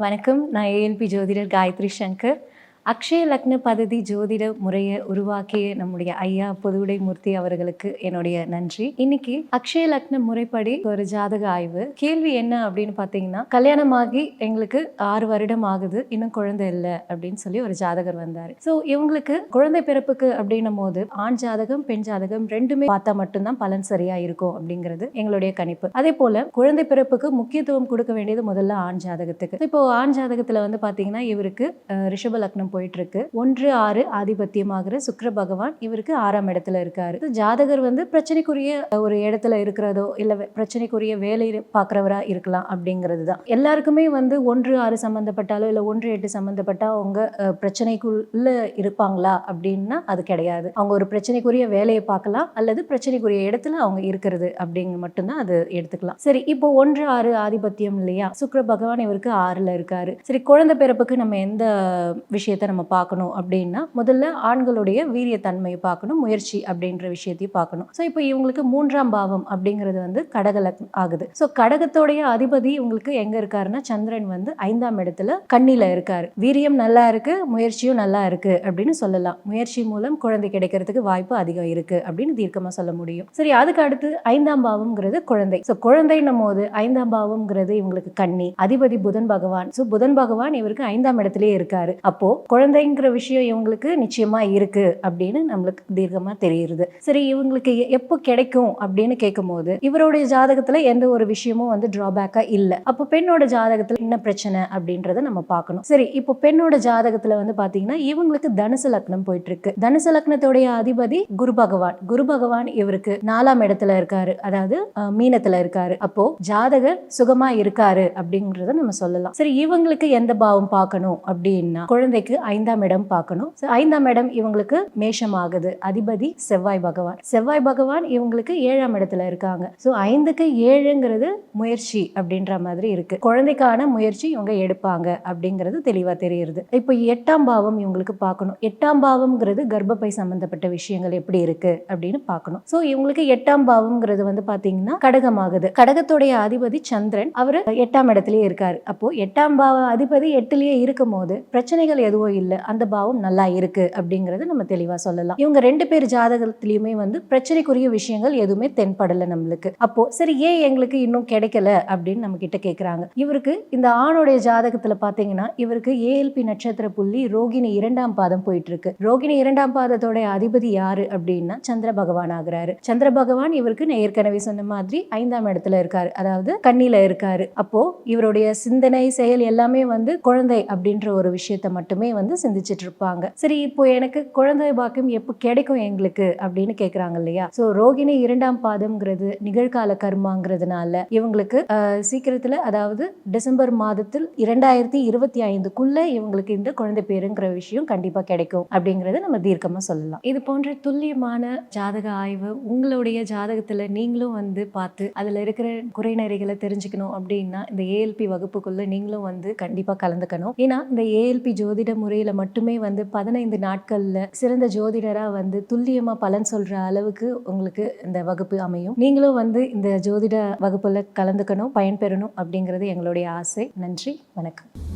வணக்கம் நான் ஏஎல்பி ஜோதிடர் காயத்ரி சங்கர் அக்ஷய லக்ன பததி ஜோதிட முறையை உருவாக்கிய நம்முடைய ஐயா பொதுவுடை மூர்த்தி அவர்களுக்கு என்னுடைய நன்றி. இன்னைக்கு அக்ஷய லக்ன முறைப்படி ஒரு ஜாதக ஆய்வு. கேள்வி என்ன அப்படின்னு பார்த்தீங்கன்னா கல்யாணமாகி எங்களுக்கு ஆறு வருடம் ஆகுது இன்னும் குழந்தை இல்லை அப்படின்னு சொல்லி ஒரு ஜாதகர் வந்தார். ஸோ இவங்களுக்கு குழந்தை பிறப்புக்கு அப்படின்னும் போது ஆண் ஜாதகம் பெண் ஜாதகம் ரெண்டுமே பார்த்தா மட்டும்தான் பலன் சரியா இருக்கும் அப்படிங்கிறது எங்களுடைய கணிப்பு. அதே போல குழந்தை பிறப்புக்கு முக்கியத்துவம் கொடுக்க வேண்டியது முதல்ல ஆண் ஜாதகத்துக்கு. இப்போ ஆண் ஜாதகத்தில் வந்து பார்த்தீங்கன்னா இவருக்கு ரிஷப லக்னம் போயிட்டு இருக்கு ஒன்று ஆறு ஆதிபத்தியமாகிற சுக்கர பகவான் இவருக்கு ஆறாம் இடத்துல இருக்காரு. ஜாதகர் வந்து பிரச்சனைக்குரிய ஒரு இடத்துல இருக்கிறதோ இல்ல வே- பிரச்சனைக்குரிய வேலை பார்க்குறவரா இருக்கலாம் அப்படிங்கிறது தான். எல்லாருக்குமே வந்து ஒன்று ஆறு சம்மந்தப்பட்டாலோ இல்ல ஒன்று எட்டு சம்மந்தப்பட்டா அவங்க பிரச்சனைக்குள்ள இருப்பாங்களா அப்படின்னா அது கிடையாது. அவங்க ஒரு பிரச்சனைக்குரிய வேலையை பார்க்கலாம் அல்லது பிரச்சனைக்குரிய இடத்துல அவங்க இருக்கிறது அப்படிங்க மட்டும்தான் அது எடுத்துக்கலாம். சரி இப்போ ஒன்று ஆறு ஆதிபத்தியம் இல்லையா? சுக்கர பகவான் இவருக்கு ஆறுல இருக்காரு. சரி குழந்தை பிறப்புக்கு நம்ம எந்த விஷயத்த நம்ம பார்க்கணும் அப்படின்னா முதல்ல ஆண்களுடைய வீரியத்தன்மையை பார்க்கணும் முயற்சி அப்படின்ற விஷயத்தையும் பார்க்கணும். ஸோ இப்போ இவங்களுக்கு மூன்றாம் பாவம் அப்படிங்கிறது வந்து கடகல ஆகுது. ஸோ கடகத்தோடைய அதிபதி இவங்களுக்கு எங்க இருக்காருன்னா சந்திரன் வந்து ஐந்தாம் இடத்துல கண்ணில இருக்காரு. வீரியம் நல்லா இருக்கு முயற்சியும் நல்லா இருக்கு அப்படின்னு சொல்லலாம். முயற்சி மூலம் குழந்தை கிடைக்கிறதுக்கு வாய்ப்பு அதிகம் இருக்கு அப்படின்னு தீர்க்கமா சொல்ல முடியும். சரி அதுக்கு அடுத்து ஐந்தாம் பாவம்ங்கிறது குழந்தை. ஸோ குழந்தைன்னும் போது ஐந்தாம் பாவம்ங்கிறது இவங்களுக்கு கண்ணி அதிபதி புதன் பகவான். ஸோ புதன் பகவான் இவருக்கு ஐந்தாம் இடத்துலயே இருக்காரு. அப்போ குழந்தைங்கிற விஷயம் இவங்களுக்கு நிச்சயமாக இருக்குது அப்படின்னு நம்மளுக்கு தீர்க்கமாக தெரியுது. சரி இவங்களுக்கு எப்போ கிடைக்கும் அப்படின்னு கேட்கும்போது இவருடைய ஜாதகத்தில் எந்த ஒரு விஷயமும் வந்து ட்ராபேக்காக இல்லை. அப்போ பெண்ணோட ஜாதகத்தில் என்ன பிரச்சனை அப்படின்றத நம்ம பார்க்கணும். சரி இப்போ பெண்ணோட ஜாதகத்தில் வந்து பார்த்தீங்கன்னா இவங்களுக்கு தனுசு லக்னம் போயிட்டு இருக்கு தனுசு லக்னத்துடைய அதிபதி குரு பகவான். குரு பகவான் இவருக்கு நாலாம் இடத்துல இருக்காரு. அதாவது மீனத்தில் மீனத்துல இருக்காரு. அப்போ ஜாதகர் சுகமா இருக்காரு அப்படிங்கறத நம்ம சொல்லலாம். சரி இவங்களுக்கு எந்த பாவம் பார்க்கணும் அப்படின்னா குழந்தைக்கு ஐந்தாம் இடம் பார்க்கணும். ஐந்தாம் இடம் இவங்களுக்கு மேஷம் ஆகுது அதிபதி செவ்வாய் பகவான். செவ்வாய் பகவான் இவங்களுக்கு ஏழாம் இடத்துல இருக்காங்க. ஸோ ஐந்துக்கு ஏழுங்கிறது முயற்சி அப்படின்ற மாதிரி இருக்கு. குழந்தைக்கான முயற்சி இவங்க எடுப்பாங்க அப்படிங்கிறது தெளிவா தெரியுது. இப்போ எட்டாம் பாவம் இவங்களுக்கு பார்க்கணும். எட்டாம் பாவம்ங்கிறது கர்ப்பப்பை சம்பந்தப்பட்ட விஷயங்கள் எப்படி இருக்கு அப்படின்னு பார்க்கணும். ஸோ இவங்களுக்கு எட்டாம் பாவம்ங்கிறது வந்து பாத்தீங்கன்னா கடகமாகுது. கடகத்துடைய அதிபதி சந்திரன் அவர் எட்டாம் இடத்துலயே இருக்காரு. அப்போ எட்டாம் பாவ அதிபதி எட்டுலயே இருக்கும் போது பிரச்சனைகள் எதுவும் இல்லை அந்த பாவம் நல்லா இருக்கு அப்படிங்கறத நம்ம தெளிவா சொல்லலாம். இவங்க ரெண்டு பேர் ஜாதகத்திலயுமே வந்து பிரச்சனைக்குரிய விஷயங்கள் எதுவுமே தென்படல நம்மளுக்கு. அப்போ சரி ஏன் எங்களுக்கு இன்னும் கிடைக்கல அப்படின்னு நம்ம கிட்ட கேக்குறாங்க. இவருக்கு இந்த ஆணுடைய ஜாதகத்துல பாத்தீங்கன்னா இவருக்கு ஏஎல்பி நட்சத்திர புள்ளி ரோகிணி இரண்டாம் பாதம் போயிட்டு இருக்கு ரோகிணி இரண்டாம் பாதத்தோட அதிபதி யாரு அப்படின்னா சந்திர பகவான் ஆகிறாரு. சந்திர பகவான் இவருக்கு நான் ஏற்கனவே சொன்ன மாதிரி ஐந்தாம் இடத்துல இருக்காரு. அதாவது கண்ணில இருக்காரு. அப்போ இவருடைய சிந்தனை செயல் எல்லாமே வந்து குழந்தை அப்படின்ற ஒரு விஷயத்த மட்டுமே வந்து சிந்திச்சிட்டு இருப்பாங்க சரி இப்போ எனக்கு குழந்தை பாக்கியம் எப்போ கிடைக்கும் எங்களுக்கு? அப்படின்னு கேட்குறாங்க இல்லையா? ஸோ ரோகிணி இரண்டாம் பாதம்ங்கிறது நிகழ்கால கர்மாங்கிறதுனால இவங்களுக்கு சீக்கிரத்தில் அதாவது டிசம்பர் மாதத்தில் இரண்டாயிரத்தி இருபத்தி ஐந்துக்குள்ள இவங்களுக்கு இந்த குழந்தை பேருங்கிற விஷயம் கண்டிப்பாக கிடைக்கும் அப்படிங்கறத நம்ம தீர்க்கமாக சொல்லலாம். இது போன்ற துல்லியமான ஜாதக ஆய்வு உங்களுடைய ஜாதகத்தில் நீங்களும் வந்து பார்த்து அதில் இருக்கிற குறைநிறைகளை தெரிஞ்சுக்கணும் அப்படின்னா இந்த ஏஎல்பி வகுப்புக்குள்ள நீங்களும் வந்து கண்டிப்பாக கலந்துக்கணும். ஏன்னா இந்த ஏஎல்பி ஜோதிட முறையில் மட்டுமே வந்து பதினைந்து நாட்களில் சிறந்த ஜோதிடராக வந்து துல்லியமாக பலன் சொல்கிற அளவுக்கு உங்களுக்கு இந்த வகுப்பு அமையும். நீங்களும் வந்து இந்த ஜோதிட வகுப்பில் கலந்துக்கணும் பயன்பெறணும் அப்படிங்கிறது எங்களுடைய ஆசை. நன்றி வணக்கம்.